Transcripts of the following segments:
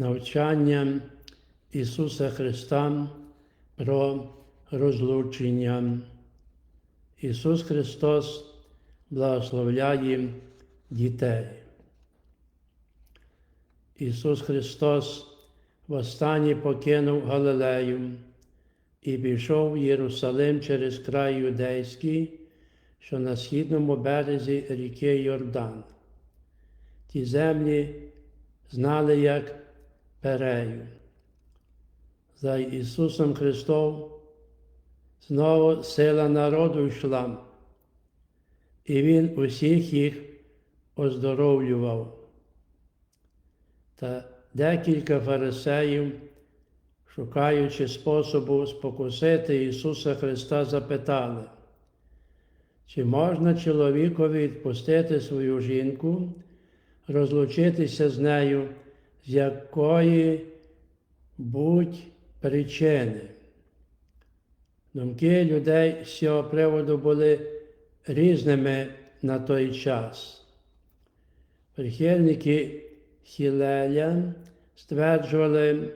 навчання Ісуса Христа про розлучення. Ісус Христос благословляє дітей. Ісус Христос востаннє покинув Галилею і пішов в Єрусалим через край юдейський, що на східному березі ріки Йордан. Ті землі знали як Перею. За Ісусом Христом знову сила народу йшла, і Він усіх їх оздоровлював. Та декілька фарисеїв, шукаючи способу спокусити Ісуса Христа, запитали, чи можна чоловікові відпустити свою жінку, розлучитися з нею, з якої будь причини. Думки людей з цього приводу були різними на той час. Прихильники Хілеля стверджували,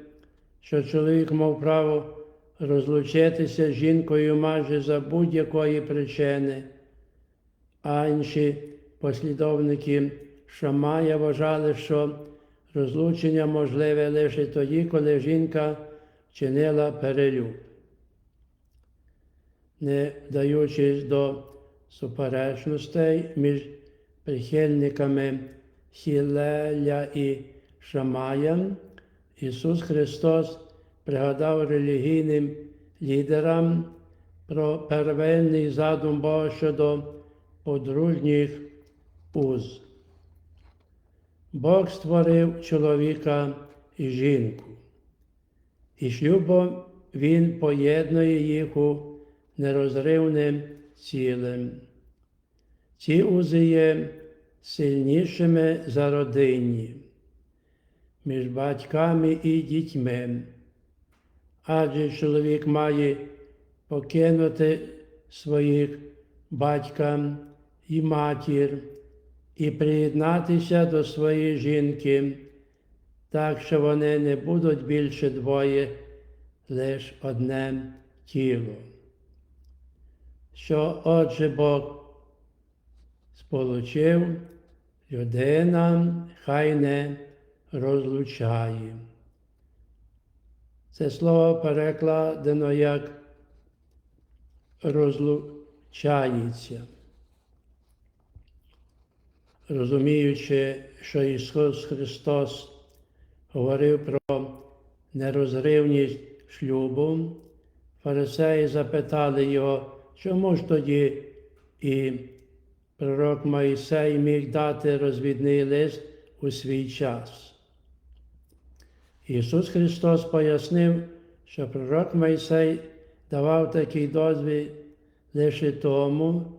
що чоловік мав право розлучитися з жінкою майже за будь-якої причини, а інші послідовники Шамая вважали, що розлучення можливе лише тоді, коли жінка вчинила перелюб. Не вдаючись до суперечностей між прихильниками Хілеля і Шамаєм, Ісус Христос пригадав релігійним лідерам про первинний задум Бога щодо подружніх уз. Бог створив чоловіка і жінку, і шлюбом Він поєднує їх у нерозривним цілим. Ці узи є сильнішими за родинні, між батьками і дітьми, адже чоловік має покинути своїх батька і матір і приєднатися до своєї жінки, так що вони не будуть більше двоє, лише одне тіло. Що отже Бог сполучив, людина хай не розлучає. Це слово перекладено як розлучається. Розуміючи, що Ісус Христос говорив про нерозривність шлюбу, фарисеї запитали його, чому ж тоді і пророк Моїсей міг дати розвідний лист у свій час. Ісус Христос пояснив, що пророк Моїсей давав такий дозвіл лише тому,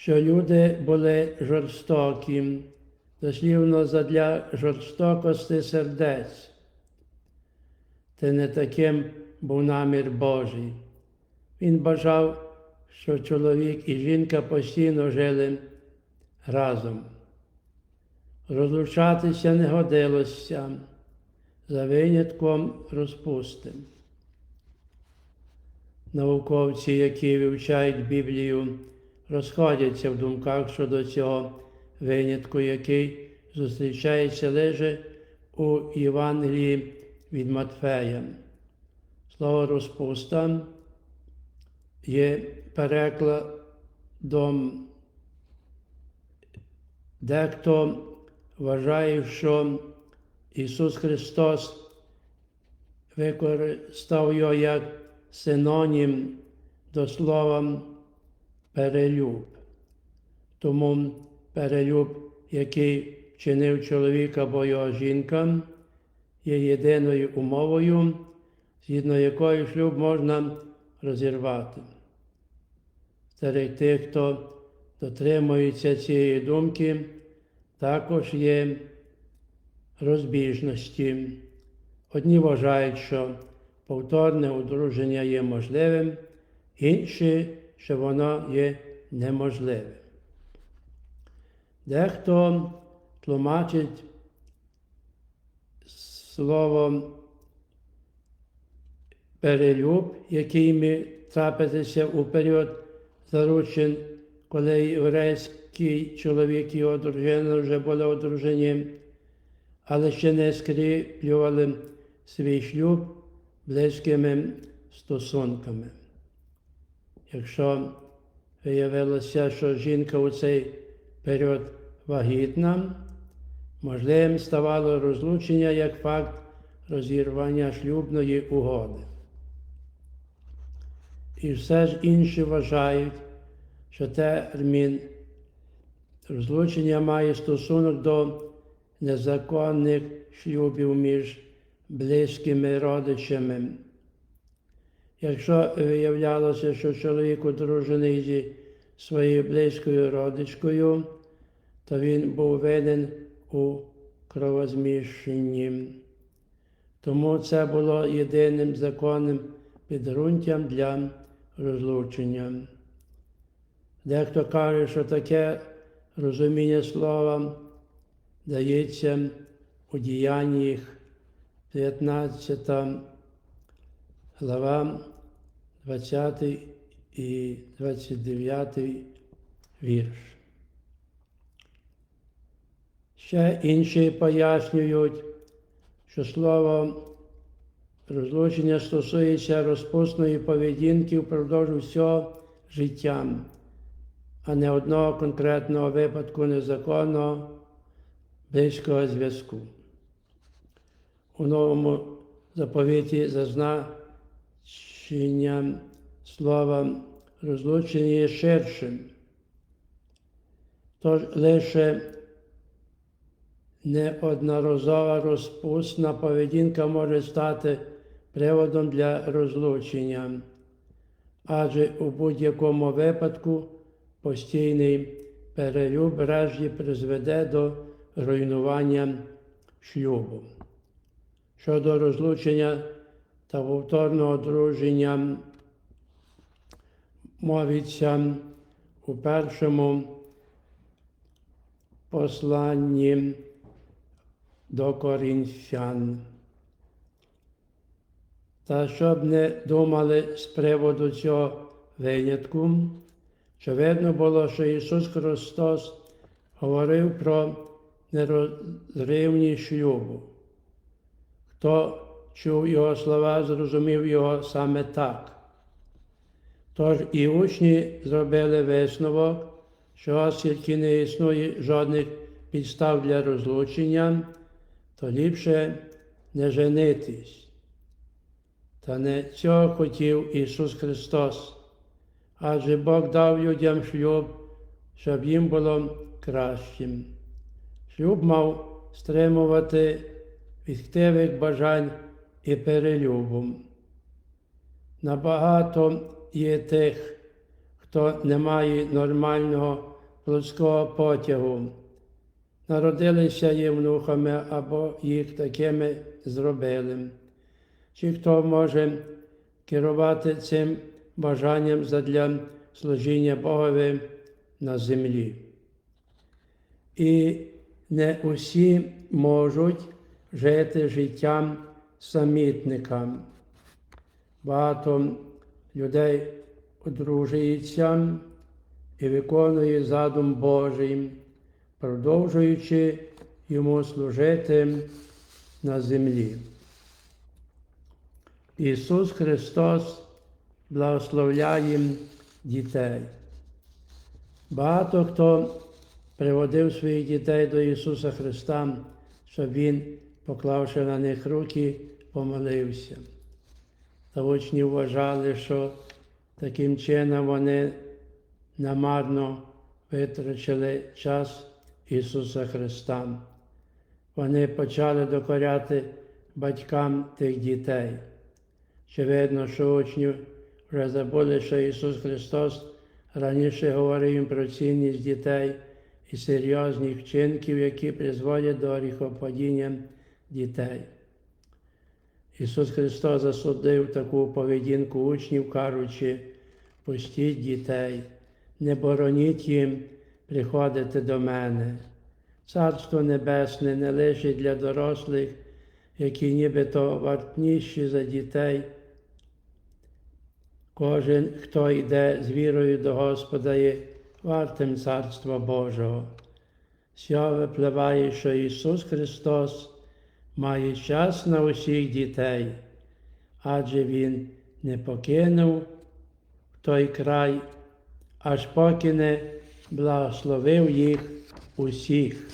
що люди були жорстокі, дослівно задля жорстокості сердець. Та не таким був намір Божий. Він бажав, що чоловік і жінка постійно жили разом. Розлучатися не годилося за винятком розпусти. Науковці, які вивчають Біблію, розходяться в думках щодо цього винятку, який зустрічається лише у Євангелії від Матфея. Слово розпуста є перекладом. Дехто вважає, що Ісус Христос використав його як синонім до слова перелюб. Тому перелюб, який чинив чоловік або його жінка, є єдиною умовою, згідно якої шлюб можна розірвати. Серед тих, хто дотримується цієї думки, також є розбіжності. Одні вважають, що повторне одруження є можливим, інші, що воно є неможливим. Дехто тлумачить слово перелюб, який міг трапитися у період заручень, коли єврейський чоловік і його дружина вже були одружені, але ще не скріплювали свій шлюб близькими стосунками. Якщо виявилося, що жінка у цей період вагітна, можливим ставало розлучення як факт розірвання шлюбної угоди. І все ж інші вважають, що термін розлучення має стосунок до незаконних шлюбів між близькими родичами. Якщо виявлялося, що чоловік одружений зі своєю близькою родичкою, то він був винен у кровозміщенні. Тому це було єдиним законним підґрунтям для розлучення. Дехто каже, що таке розуміння слова дається у діяннях 15 глава, 20 і 29 вірш. Ще інші пояснюють, що слово розлучення стосується розпусної поведінки впродовж всього життя, а не одного конкретного випадку незаконного близького зв'язку. У новому заповіті зазначення слова розлучення є ширшим. Тож лише неодноразова розпусна поведінка може стати приводом для розлучення, адже у будь-якому випадку постійний перелюб врешті призведе до руйнування шлюбу. Щодо розлучення та повторного одруження мовиться у першому посланні до корінфян. Та щоб не думали з приводу цього винятку, що видно було, що Ісус Христос говорив про нерозривність шлюбу. Хто чув Його слова, зрозумів його саме так. Тож і учні зробили висновок, що оскільки не існує жодних підстав для розлучення, то ліпше не женитись. Та не цього хотів Ісус Христос, адже Бог дав людям шлюб, щоб їм було кращим. Шлюб мав стримувати від хтивих бажань і перелюбу. Набагато є тих, хто не має нормального плотського потягу, народилися євнухами або їх такими зробили. Чи хто може керувати цим бажанням задля служіння Богові на землі? І не усі можуть жити життям самітника. Багато людей одружується і виконує задум Божий, продовжуючи йому служити на землі. Ісус Христос благословляє дітей. Багато хто приводив своїх дітей до Ісуса Христа, щоб Він, поклавши на них руки, помолився. Та учні вважали, що таким чином вони намарно витрачили час Ісуса Христа. Вони почали докоряти батькам тих дітей. Очевидно, що учні вже забули, що Ісус Христос раніше говорив їм про цінність дітей і серйозних вчинків, які призводять до гріхопадіння дітей. Ісус Христос засудив таку поведінку учнів, кажучи, пустіть дітей, не бороніть їм приходити до мене. Царство Небесне не лише для дорослих, які нібито вартніші за дітей. Кожен, хто йде з вірою до Господа, є вартим Царства Божого. З цього випливає, що Ісус Христос має час на усіх дітей, адже Він не покинув той край, аж поки не благословив їх усіх.